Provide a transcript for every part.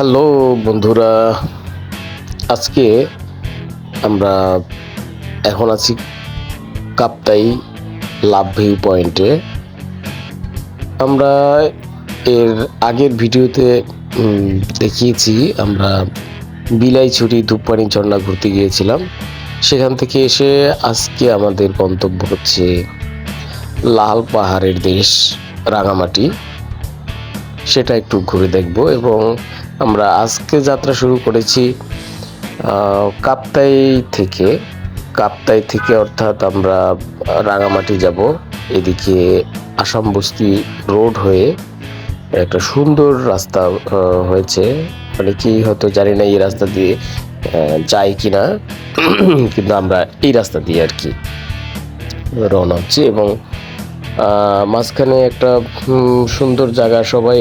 Hello বন্ধুরা, আজকে আমরা এখন আছি কাপ্তাই লাভ ভিউ পয়েন্টে। আমরা এর আগের ভিডিওতে দেখিয়েছি, আমরা বিলাইছড়ি ধূপপানি ঝর্ণা ঘুরতে গিয়েছিলাম। সেখান থেকে এসে আজকে আমাদের গন্তব্য হচ্ছে লাল পাহাড়ের দেশ, রাঙামাটি। সেটা একটু ঘুরে দেখব এবং আমরা আজকে যাত্রা শুরু করেছি কাপ্তাই থেকে। কাপ্তাই থেকে অর্থাৎ আমরা রাঙামাটি যাব এদিকে আসাম বস্তি রোড হয়ে একটা সুন্দর রাস্তা হয়েছে। মানে কি হয়তো জানি না এই রাস্তা দিয়ে আহ, কি না কিন্তু আমরা এই রাস্তা দিয়ে আর কি রওনা হচ্ছি এবং মাঝখানে একটা সুন্দর জায়গা সবাই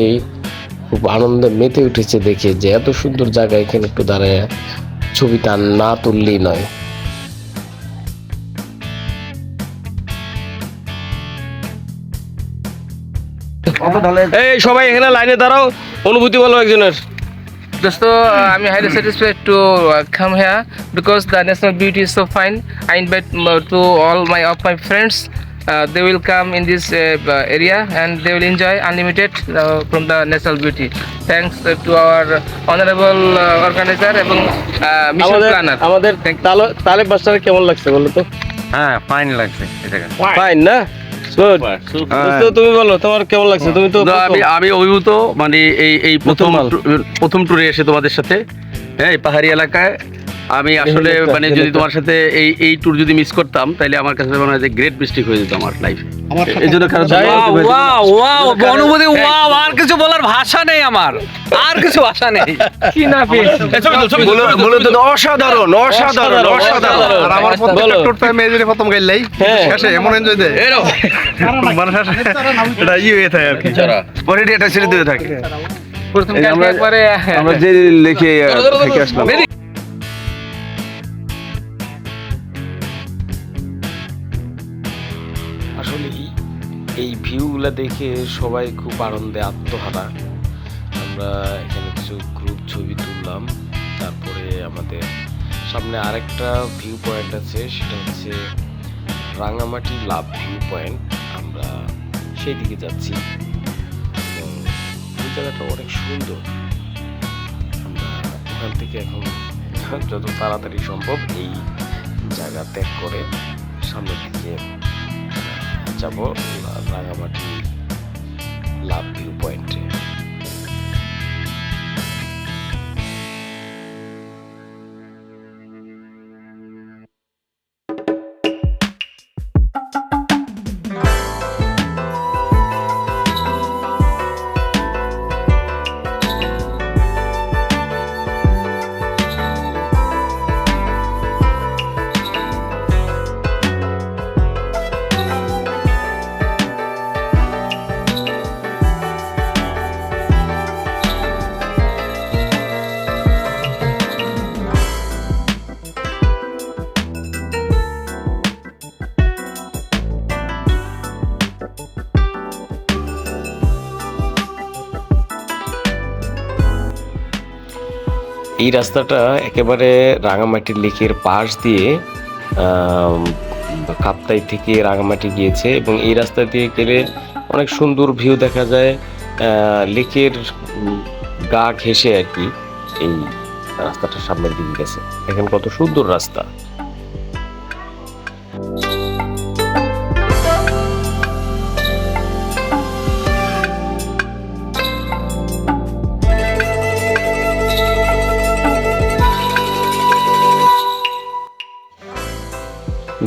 খুব আনন্দে মেতে উঠেছে দেখে যে এত সুন্দর জায়গা এখানে একটু দাঁড়ায় ছবি তার না তুললেই নয়। এই সবাই এখানে লাইনে দাঁড়াও অনুভূতি বলো একজনের। দোস্ত আমি highly satisfied to come here because the national beauty is fine I my of friends Uh, they will come in this uh, uh, area and they will enjoy unlimited uh, from the natural beauty. Thanks uh, to our honorable uh, organizer এবং uh, mission আমাদের planner. আমাদের তালে- তালেব বাসটারে কেমন লাগছে বলো তো হ্যাঁ fine লাগছে ফাইন না তুমি বলো তোমার কেমন লাগছে তুমি তো আমি আমি অভিভূত মানে এই এই প্রথম। প্রথম ট্যুরে এসে তোমাদের সাথে হ্যাঁ পাহাড়ি এলাকায় আমি আসলে মানে যদি তোমার সাথে এই এই ট্যুর যদি মিস করতাম তাহলে আমার কাছে মনে হয় যে গ্রেট মিস্টেক হয়ে যেত আমার লাইফে এই জন্য কারণ ওয়াও ওয়াও অনুভূতি ওয়াও আর কিছু বলার ভাষা নেই আমার। আর কিছু ভাষা নেই। কি না পেয়েছি মূলত অসাধারণ অসাধারণ অসাধারণ আর আমার বলো। প্রথম গাইলাই হ্যাঁ। শেষে এমন এনজয় দেয়। মানে এটা ইয়ে হয়ে থাকে আর কি। পরে এটা ছেড়ে দিয়ে থাকে। প্রথম এই যে আমরা- একবারে আমরা যে লিখে থেকে আসলাম। ভিউগুলো দেখে সবাই খুব আনন্দে আত্মহারা। আমরা এখানে কিছু গ্রুপ ছবি তুললাম, তারপরে আমাদের সামনে আরেকটা ভিউ পয়েন্ট আছে, সেটা হচ্ছে রাঙামাটি লাভ ভিউ পয়েন্ট আমরা সেই দিকে যাচ্ছি। এবং ওই জায়গাটা অনেক সুন্দর। আমরা ওখান থেকে এখন যত তাড়াতাড়ি সম্ভব এই জায়গা ত্যাগ করে সামনের দিকে যাব। রাঙামাটি লাভ ভিউ পয়েন্টে এই রাস্তাটা একেবারে রাঙামাটির লেকের পাশ দিয়ে কাপ্তাই থেকে রাঙামাটি গিয়েছে এবং এই রাস্তা দিয়ে গেলে অনেক সুন্দর ভিউ দেখা যায়। লেকের গা ঘেসে আর কি এই রাস্তাটা সামনের দিকে গেছে। দেখেন কত সুন্দর রাস্তা।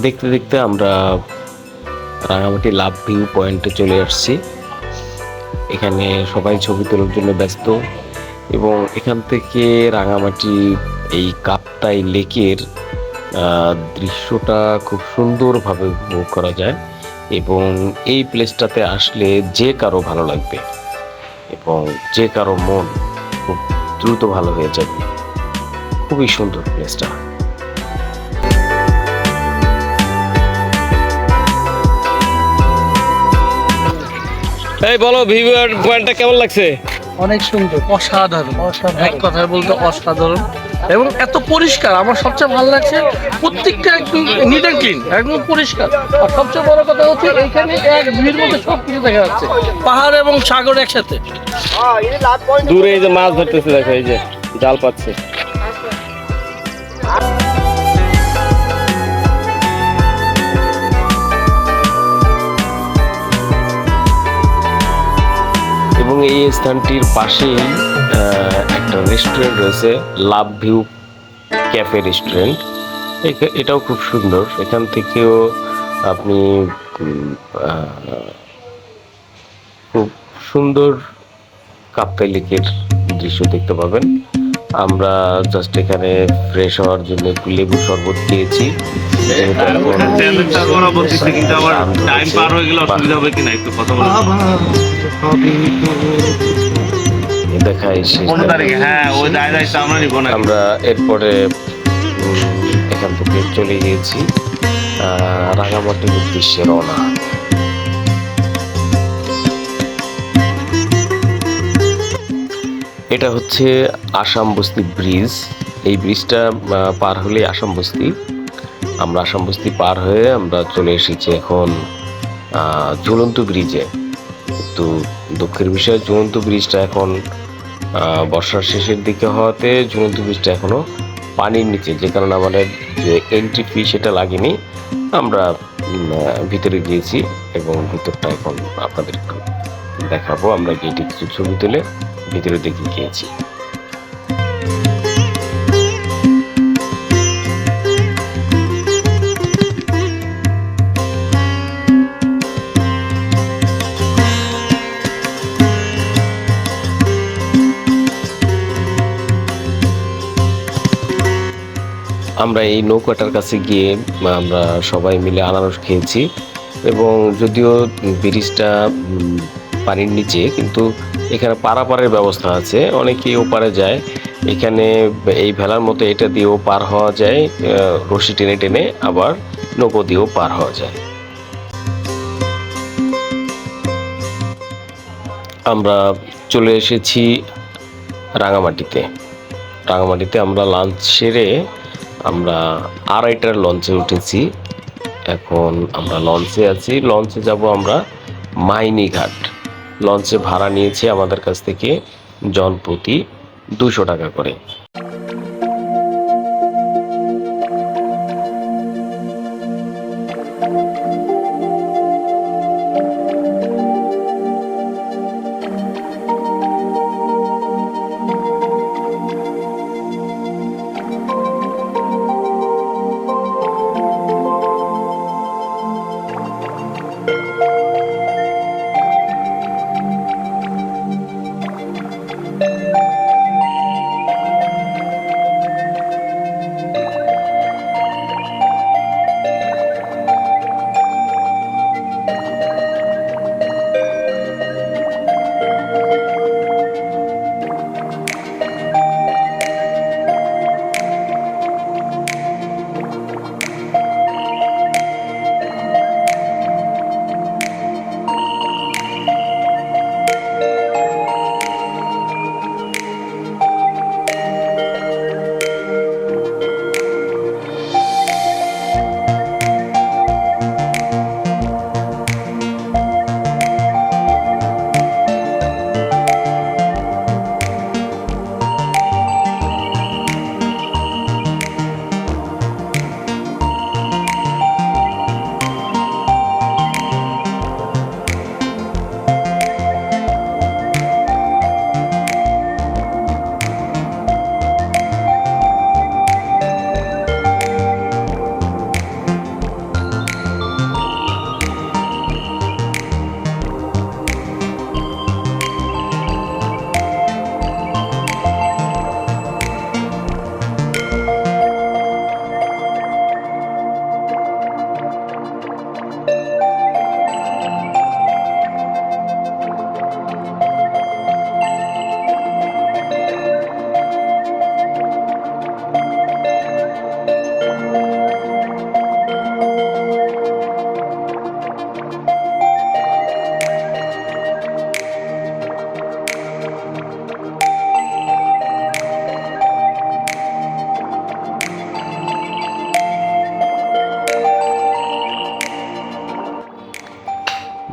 দেখতে দেখতে আমরা রাঙামাটি লাভ ভিউ পয়েন্টে চলে আসছি। এখানে সবাই ছবি তোলার জন্য ব্যস্ত এবং এখান থেকে রাঙামাটি এই কাপ্তাই লেকের দৃশ্যটা খুব সুন্দরভাবে উপভোগ করা যায় এবং এই প্লেসটাতে আসলে যে কারও ভালো লাগবে এবং যে কারও মন খুব দ্রুত ভালো হয়ে যাবে। খুবই সুন্দর প্লেসটা এই বলো ভিউ পয়েন্টটা কেমন লাগছে? অনেক সুন্দর। অসাধারণ। অসাধারণ। এক কথায় বলতে অসাধারণ। এবং এত পরিষ্কার আমার সবচেয়ে ভালো লাগছে প্রত্যেকটা একদম নিট অ্যান্ড ক্লিন একদম পরিষ্কার। আর সবচেয়ে বড় কথা হচ্ছে এইখানে এক ভিড় মধ্যে সব কিছু দেখা যাচ্ছে। পাহাড় এবং সাগর একসাথে। দূরে এই যে মাছ ধরতেছে দেখো এই যে জাল পাচ্ছে। এই স্থানটির পাশেই একটা রেস্টুরেন্ট রয়েছে, লাভ ভিউ ক্যাফে রেস্টুরেন্ট এটাও খুব সুন্দর। এখান থেকেও আপনি খুব সুন্দর কাপ্তাই লেকের দৃশ্য দেখতে পাবেন। আমরা জাস্ট এখানে ফ্রেশ হওয়ার জন্য একটু লেবু শরবত খেয়েছি। কিন্তু আমার টাইম পার হয়ে গেলে অসুবিধা হবে কিনা একটু কথা বলে দেখাই শেষ পনেরো তারিখে হ্যাঁ ওই দায় দায়িত্ব আমরা নিবো না আমরা এরপরে এখান থেকে চলে গিয়েছি। রাঙামাটির উদ্দেশ্যে রওনা। এটা হচ্ছে আসাম বস্তি ব্রিজ। এই ব্রিজটা পার হলে আসাম বস্তি। আমরা আসাম বস্তি পার হয়ে আমরা চলে এসেছি এখন ঝুলন্ত ব্রিজে। তো দুঃখের বিষয়, ঝুলন্ত ব্রিজটা এখন বর্ষার শেষের দিকে হওয়াতে ঝুলন্ত ব্রিজটা এখনও পানির নিচে। যে কারণে আমাদের যে এন্ট্রি ফি সেটা লাগেনি, আমরা ভিতরে গিয়েছি এবং ভিতরটা এখন আপনাদের দেখাবো। আমরা গেটে কিছু ছবি তুলে ভিতরে দেখে গিয়েছি। আমরা এই নৌকাটার কাছে গিয়ে আমরা সবাই মিলে আনারস খেয়েছি এবং যদিও ব্রিজটা পানির নিচে, কিন্তু এখানে পারাপারের ব্যবস্থা আছে। অনেকেই ওপারে যায়। এখানে এই ভেলার মতো এটা দিয়েও পার হওয়া যায় রশি টেনে টেনে আবার নৌকো দিয়েও পার হওয়া যায়। আমরা চলে এসেছি রাঙামাটিতে। রাঙামাটিতে আমরা লাঞ্চ সেরে আমরা আড়াইটার লঞ্চে উঠেছি। এখন আমরা লঞ্চে আছি। লঞ্চে যাব আমরা মাইনিঘাট। লঞ্চে ভাড়া নিয়েছি আমাদের কাছ থেকে জন প্রতি দুশো টাকা করে।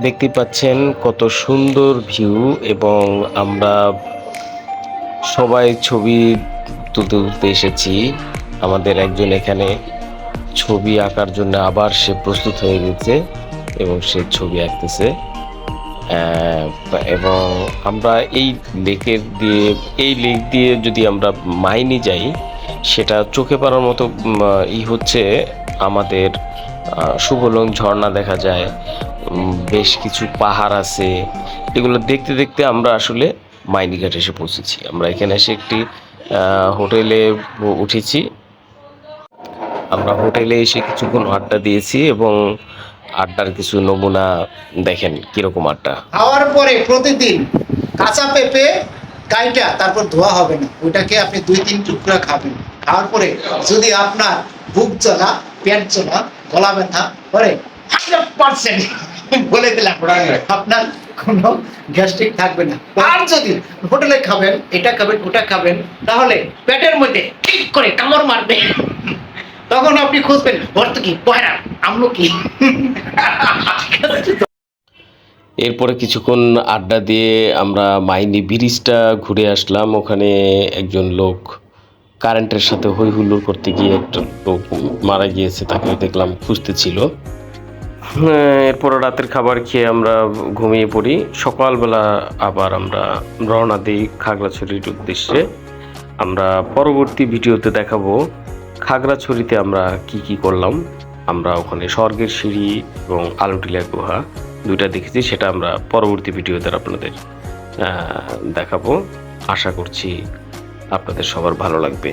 দেখতে পাচ্ছেন কত সুন্দর ভিউ এবং আমরা সবাই ছবি তুলতে তুলতে এসেছি। আমাদের একজন এখানে ছবি আঁকার জন্য আবার সে প্রস্তুত হয়ে গেছে এবং সে ছবি আঁকতেছে। এবং আমরা এই লেকের দিয়ে, এই লেক দিয়ে যদি আমরা মাইনে যাই, সেটা চোখে পড়ার মতো ই হচ্ছে আমাদের শুভলং ঝর্ণা দেখা যায় বেশ কিছু পাহাড় আছে। এগুলো দেখতে দেখতে আমরা আসলে মাইনিঘাট এসে পৌঁছেছি। আমরা এখানে এসে একটি হোটেলে উঠেছি। আমরা হোটেলে এসে কিছুক্ষণ আড্ডা দিয়েছি এবং আড্ডার কিছু নমুনা দেখেন কীরকম আড্ডা। খাওয়ার পরে প্রতিদিন কাঁচা পেঁপে কাইটা তারপর ধোয়া হবে না। ওইটাকে আপনি দুই তিন টুকরা খাবেন। খাওয়ার পরে যদি আপনার বুক জ্বলা, পেট জ্বলা গলা ব্যথা করে? Hundred percent. বলে দিলাম আপনার কোনো গ্যাস্ট্রিক থাকবে না। আর যদি হোটেলে খাবেন এটা খাবেন ওটা খাবেন তাহলে পেটের মধ্যে ঠিক করে কামড় মারবে। তখন আপনি খুঁজবেন ভর্তুকি পয়রা আমলো কি এরপরে কিছুক্ষণ আড্ডা দিয়ে আমরা মাইনি ব্রিজটা ঘুরে আসলাম। ওখানে একজন লোক কারেন্টের সাথে হই হুল্লোড় করতে গিয়ে একটা লোক মারা গিয়েছে তাকে দেখলাম খুঁজতেছিল। হ্যাঁ, এরপর রাতের খাবার খেয়ে আমরা ঘুমিয়ে পড়ি। সকালবেলা আবার আমরা রওনা দিই খাগড়াছড়ির উদ্দেশ্যে। আমরা পরবর্তী ভিডিওতে দেখাবো খাগড়াছড়িতে আমরা কি কি করলাম। আমরা ওখানে স্বর্গের সিঁড়ি এবং আলুটিলা গুহা দুইটা দেখেছি সেটা আমরা পরবর্তী ভিডিওতে আপনাদের দেখাবো। আশা করছি আপনাদের সবার ভালো লাগবে।